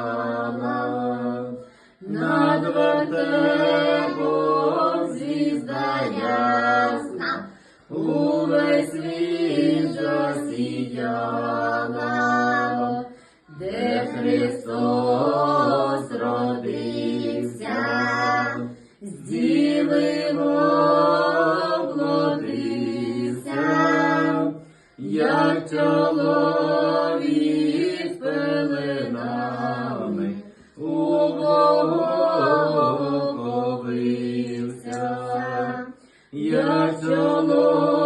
засіяла, над вертепом звізда ясна, увесь світ засіяла, де Христос родився, з діви як чоловік пеленами у повився, як чоловік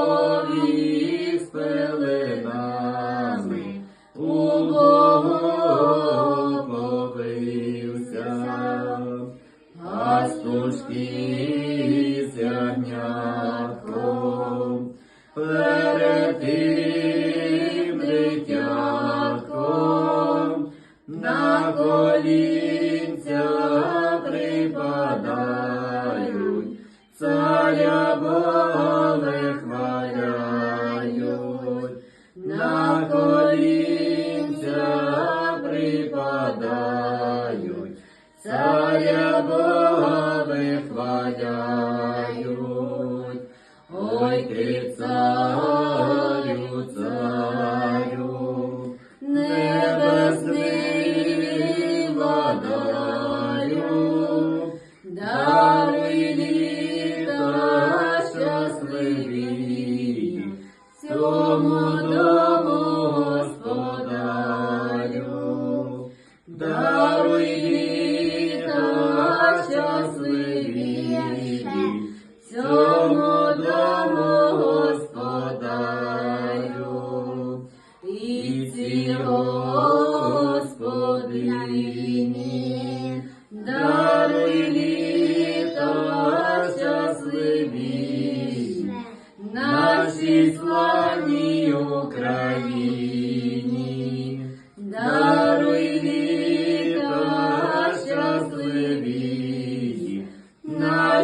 припадають, царя Бога вихваляють. Ой, ти царю, царю, небесний владарю, даруй даруй літа щасливі, цьому дому господарю, і ці господині,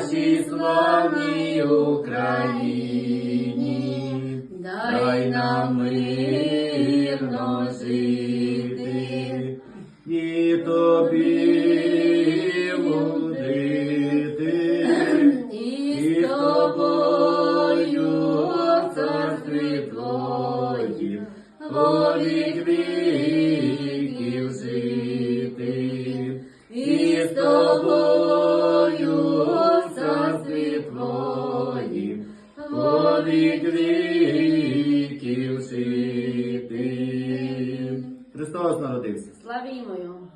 нашій славній Україні, дай нам мирно жити. І тобі 有么有？